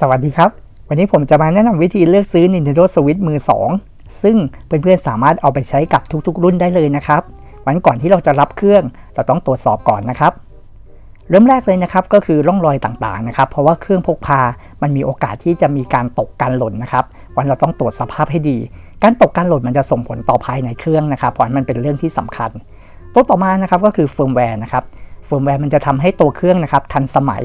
สวัสดีครับ วันนี้ผมจะมาแนะนำวิธีเลือกซื้อ Nintendo Switch มือ 2 ซึ่งเพื่อนๆสามารถเอาไปใช้กับทุกๆ รุ่นได้เลยนะครับ วันก่อนที่เราจะรับเครื่อง เราต้องตรวจสอบก่อนนะครับ เริ่มแรกเลยนะครับก็คือร่องรอยต่างๆนะครับ เพราะว่าเครื่องพกพา มันมีโอกาสที่จะมีการตกการหล่นนะครับ วันเราต้องตรวจสภาพให้ดี การตกการหล่นมันจะส่งผลต่อภายในเครื่องนะครับ เพราะมันเป็นเรื่องที่สำคัญตัวต่อมานะครับก็คือเฟิร์มแวร์นะครับ เฟิร์มแวร์มันจะทำให้ตัวเครื่องนะครับทันสมัย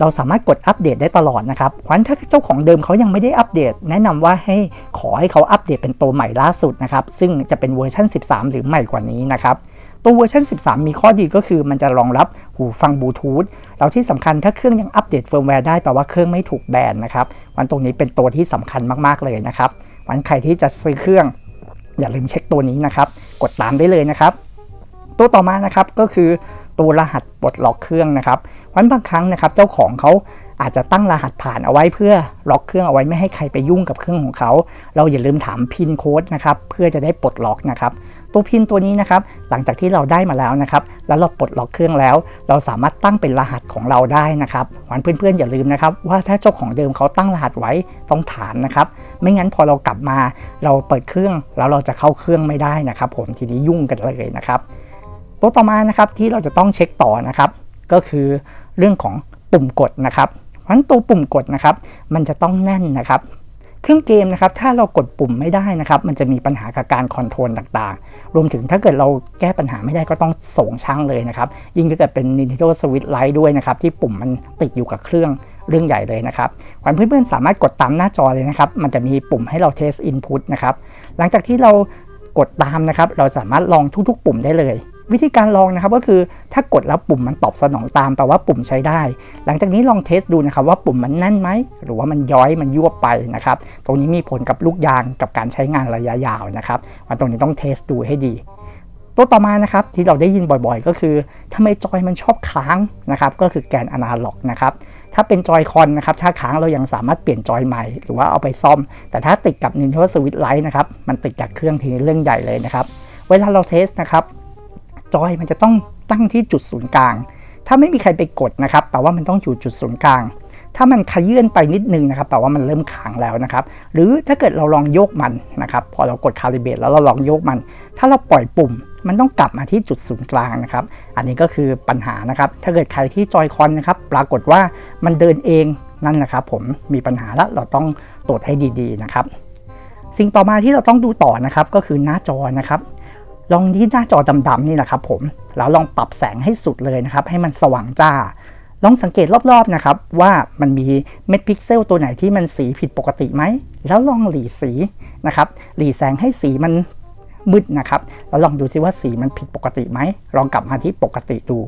เราสามารถกดอัปเดตได้ตลอดนะครับเพราะฉะนั้นถ้าเจ้าของเดิมเขายังไม่ได้อัปเดต แนะนำว่าให้ขอให้เขาอัปเดตเป็นตัวใหม่ล่าสุดนะครับซึ่งจะเป็นเวอร์ชัน13 หรือใหม่กว่านี้นะครับตัวเวอร์ชัน13 มีข้อดีก็คือมันจะรองรับหูฟังบลูทูธแล้วที่สำคัญถ้าเครื่องยังอัปเดตเฟิร์มแวร์ได้แปลว่าเครื่องไม่ถูกแบนนะครับวันตรงนี้เป็นตัวที่สำคัญมากๆเลยนะครับวันใครที่จะซื้อเครื่อง อย่าลืมเช็คตัวนี้นะครับ กดตามได้เลยนะครับ ตัวต่อมานะครับก็คือ ตัวรหัสปลดล็อกเครื่องนะครับวันบางครั้งนะครับเจ้าของเขาอาจจะตั้งรหัสผ่านเอาไว้เพื่อล็อกเครื่องเอาไว้ไม่ให้ใครไปยุ่งกับเครื่องของเขา เราอย่าลืมถามพินโค้ดนะครับเพื่อจะได้ปลดล็อกนะครับตัวพินตัวนี้นะครับหลังจากที่เราได้มาแล้วนะครับแล้วเราปลดล็อกเครื่องแล้ว เราสามารถตั้งเป็นรหัสของเราได้นะครับวันเพื่อนๆอย่าลืมนะครับว่าถ้าเจ้าของเดิมเขาตั้งรหัสไว้ต้องถามนะครับไม่งั้นพอเรากลับมาเราเปิดเครื่องแล้วเราจะเข้าเครื่องไม่ได้นะครับ ผมทีนี้ยุ่งกันเลยนะครับ ตัวต่อมานะครับที่เราจะต้องเช็คต่อนะครับ ก็คือเรื่องของปุ่มกดนะครับเพราะนั้นตัวปุ่มกดนะครับ มันจะต้องแน่นนะครับ เครื่องเกมนะครับถ้าเรากดปุ่มไม่ได้นะครับ มันจะมีปัญหากับการคอนโทรลต่างๆ รวมถึงถ้าเกิดเราแก้ปัญหาไม่ได้ก็ต้องส่งช่างเลยนะครับ ยิ่งถ้าเกิดเป็น Nintendo Switch Lite ด้วยนะครับ ที่ปุ่มมันติดอยู่กับเครื่องเรื่องใหญ่เลยนะครับวันเพื่อนๆสามารถกดตามหน้าจอเลยนะครับ มันจะมีปุ่มให้เราเทสอินพุตนะครับ หลังจากที่เรากดตามนะครับ เราสามารถลองทุกๆ ปุ่มได้เลย วิธีการลองนะครับก็คือถ้ากดแล้วปุ่มมันตอบสนองตามแปลว่าปุ่มใช้ได้ หลังจากนี้ลองเทสดูนะครับว่าปุ่มมันแน่นไหม หรือว่ามันย้อยมันยวบไปนะครับ ตรงนี้มีผลกับลูกยางกับการใช้งานระยะยาวนะครับวันตรงนี้ต้องเทสดูให้ดี ตัวต่อมานะครับที่เราได้ยินบ่อยๆ ก็คือทำไมจอยมันชอบค้างนะครับก็คือแกนอนาล็อกนะครับถ้าเป็นจอยคอนนะครับถ้าค้างเรายังสามารถเปลี่ยนจอยใหม่ หรือว่าเอาไปซ่อม แต่ถ้าติดกับ Nintendo Switch Lite นะครับมันติดกับเครื่องทีนี้เรื่องใหญ่เลยนะครับเวลาเราเทสนะครับ จอยมันจะต้องตั้งที่จุดศูนย์กลาง ถ้าไม่มีใครไปกดนะครับแปลว่ามันต้องอยู่จุดศูนย์กลาง ถ้ามันขยื่นไปนิดนึงนะครับแปลว่ามันเริ่มค้างแล้วนะครับ หรือถ้าเกิดเราลองโยกมันนะครับพอเรากดคาลิเบรตแล้วเราลองโยกมัน ถ้าเราปล่อยปุ่มมันต้องกลับมาที่จุดศูนย์กลางนะครับ อันนี้ก็คือปัญหานะครับ ถ้าเกิดใครที่จอยคอนนะครับ ปรากฏว่ามันเดินเองนั่นนะครับผมมีปัญหาแล้วเราต้องตรวจให้ดีๆนะครับ สิ่งต่อมาที่เราต้องดูต่อนะครับก็คือหน้าจอนะครับ ลองที่หน้าจอดำๆนี่แหละครับผมแล้วลองปรับแสงให้สุดเลยนะครับ ให้มันสว่างจ้า ลองสังเกตรอบๆนะครับ ว่ามันมีเม็ดพิกเซลตัวไหนที่มันสีผิดปกติไหม แล้วลองหลีสีนะครับ หลีแสงให้สีมันมืดนะครับ แล้วลองดูซิว่าสีมันผิดปกติไหม ลองกลับมาที่ปกติดู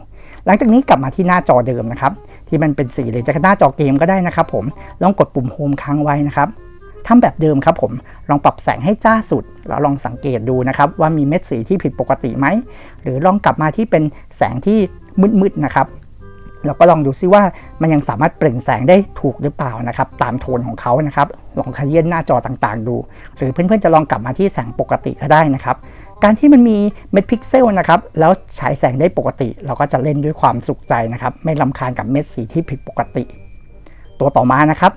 หลังจากนี้กลับมาที่หน้าจอเดิมนะครับ ที่มันเป็นสีหรือจะหน้าจอเกมก็ได้นะครับ ผม ลองกดปุ่มโฮมค้างไว้นะครับ ทำแบบเดิมครับผม ลองปรับแสงให้จ้าสุด แล้วลองสังเกตดูนะครับว่ามีเม็ดสีที่ผิดปกติไหม หรือลองกลับมาที่เป็นแสงที่มืดๆนะครับเราก็ลองดูซิว่ามันยังสามารถเปล่งแสงได้ถูกหรือเปล่านะครับ ตามโทนของเขานะครับ ลองขยี้หน้าจอต่างๆ ดู หรือเพื่อนๆจะลองกลับมาที่แสงปกติก็ได้นะครับ การที่มันมีเม็ดพิกเซลนะครับ แล้วฉายแสงได้ปกติ เราก็จะเล่นด้วยความสุขใจนะครับ ไม่ลำคาญกับเม็ดสีที่ผิดปกติ ตัวต่อมานะครับ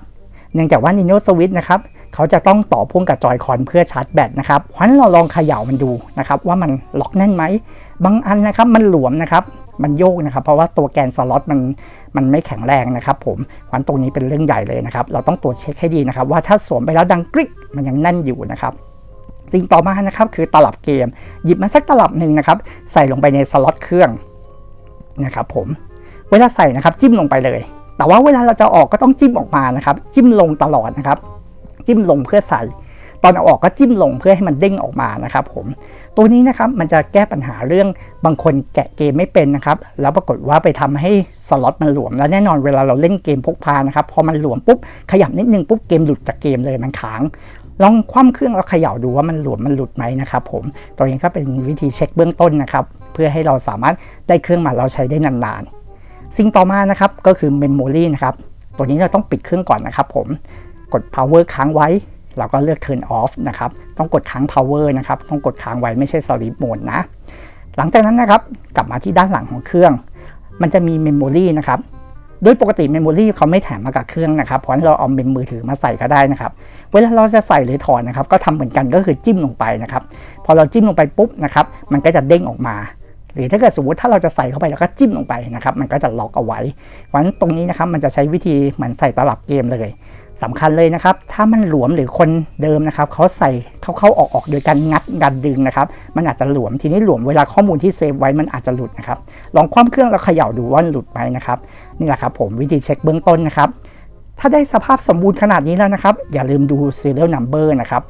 เนื่องจากว่า Nintendo Switch นะครับเขาจะต้องต่อพ่วงกับจอยคอนเพื่อชาร์จแบตนะครับเพราะฉะนั้นเราลองเขย่ามันดูนะครับว่ามันล็อกแน่นไหม บางอันนะครับมันหลวมนะครับมันโยกนะครับ เพราะว่าตัวแกนสล็อตมันมันไม่แข็งแรงนะครับ ผมเพราะฉะนั้นตรงนี้เป็นเรื่องใหญ่เลยนะครับ เราต้องตรวจเช็คให้ดีนะครับ ว่าถ้าสวมไปแล้วดังกริ๊กมันยังแน่นอยู่นะครับสิ่งต่อมานะครับคือตลับเกม หยิบมาสักตลับหนึ่งนะครับ ใส่ลงไปในสล็อตเครื่องนะครับ ผมเวลาใส่นะครับจิ้มลงไปเลย แต่ว่าเวลาเราจะออกก็ต้องจิ้มออกมานะครับ จิ้มลงตลอดนะครับ จิ้มลงเพื่อใส่ ตอนเอาออกก็จิ้มลงเพื่อให้มันเด้งออกมานะครับ ผม ตัวนี้นะครับมันจะแก้ปัญหาเรื่องบางคนแกะเกมไม่เป็นนะครับ แล้วปรากฏว่าไปทำให้สล็อตมันหลวม แล้วแน่นอนเวลาเราเล่นเกมพกพานะครับ พอมันหลวมปุ๊บขยับนิดนึงปุ๊บเกมหลุดจากเกมเลยมันค้างลองคว่ำเครื่องแล้วเขย่าดูว่ามันหลวมมันหลุดไหมนะครับผม ตัวนี้ก็เป็นวิธีเช็คเบื้องต้นนะครับ เพื่อให้เราสามารถได้เครื่องมาเราใช้ได้นานๆ สิ่งต่อมานะครับก็คือ Memory นะครับ ตัวนี้เราต้องปิดเครื่องก่อนนะครับผมกด power ค้างไว้เราก็เลือก turn off นะครับต้องกดค้าง power นะครับต้องกดค้างไว้ไม่ใช่ sleep mode นะ หลังจากนั้นนะครับกลับมาที่ด้านหลังของเครื่อง มันจะมี memory นะครับโดยปกติเมมโมรีเขาไม่แถมมากับเครื่องนะครับ เพราะเราเอาเมมมือถือมาใส่ก็ได้นะครับ เวลาเราจะใส่หรือถอนนะครับ ก็ทำเหมือนกันก็คือจิ้มลงไปนะครับ พอเราจิ้มลงไปปุ๊บนะครับ มันก็จะเด้งออกมา หรือถ้าเกิดสมมติถ้าเราจะใส่เข้าไปแล้วก็จิ้มลงไปนะครับ มันก็จะล็อกเอาไว้เพราะฉะนั้นตรงนี้นะครับมันจะใช้วิธีเหมือนใส่ตลับเกมเลยสำคัญเลยนะครับ ถ้ามันหลวมหรือคนเดิมนะครับเขาใส่เข้าเข้าออกออกโดยการงัดงัดดึงนะครับ มันอาจจะหลวมทีนี้หลวมเวลาข้อมูลที่เซฟไว้มันอาจจะหลุดนะครับ ลองคว่ำเครื่องแล้วเขย่าดูว่าหลุดไหมนะครับนี่แหละครับผมวิธีเช็คเบื้องต้นนะครับ ถ้าได้สภาพสมบูรณ์ขนาดนี้แล้วนะครับ อย่าลืมดู serial number นะครับ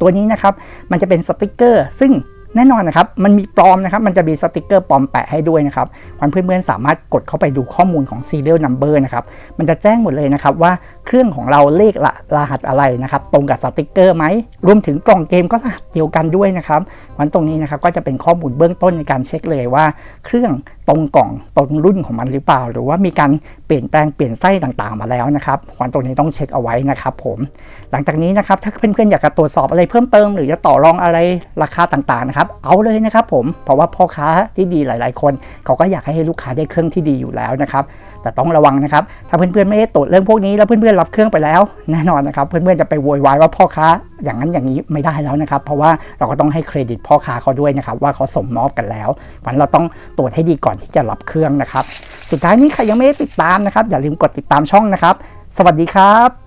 ตัวนี้นะครับมันจะเป็นสติกเกอร์ ซึ่ง แน่นอนนะครับ มันมีปลอมนะครับ มันจะมีสติกเกอร์ปลอมแปะให้ด้วยนะครับวันเพื่อนๆสามารถกดเข้าไปดูข้อมูลของ serial number นะครับ มันจะแจ้งหมดเลยนะครับว่าเครื่องของเราเลขละรหัสอะไรนะครับ ตรงกับสติกเกอร์ไหม รวมถึงกล่องเกมก็รหัสเดียวกันด้วยนะครับวันตรงนี้นะครับก็จะเป็นข้อมูลเบื้องต้นในการเช็คเลยว่า เครื่องตรงกล่องตรงรุ่นของมันหรือเปล่า หรือว่ามีการเปลี่ยนแปลงเปลี่ยนไส้ต่างๆมาแล้วนะครับควันตรงนี้ต้องเช็คเอาไว้นะครับผมหลังจากนี้นะครับถ้าเพื่อนๆอยากจะตรวจสอบอะไรเพิ่มเติม หรือจะต่อรองอะไรราคาต่างๆนะครับเอาเลยนะครับผมเพราะว่าพ่อค้าที่ดีหลาย ๆ คน เขาก็อยากให้ลูกค้าได้เครื่องที่ดีอยู่แล้วนะครับ แต่ต้องระวังนะครับ ถ้าเพื่อนๆไม่ได้ตรวจเรื่องพวกนี้แล้วเพื่อนๆรับเครื่องไปแล้ว แน่นอนนะครับ เพื่อนๆจะไปโวยวายว่าพ่อค้าอย่างนั้นอย่างนี้ไม่ได้แล้วนะครับ เพราะว่าเราก็ต้องให้เครดิตพ่อค้าเขาด้วยนะครับ ว่าเขาสมมอบกันแล้ววันเราต้องตรวจให้ดีก่อนที่จะรับเครื่องนะครับ สุดท้ายนี้ใครยังไม่ได้ติดตามนะครับ อย่าลืมกดติดตามช่องนะครับ สวัสดีครับ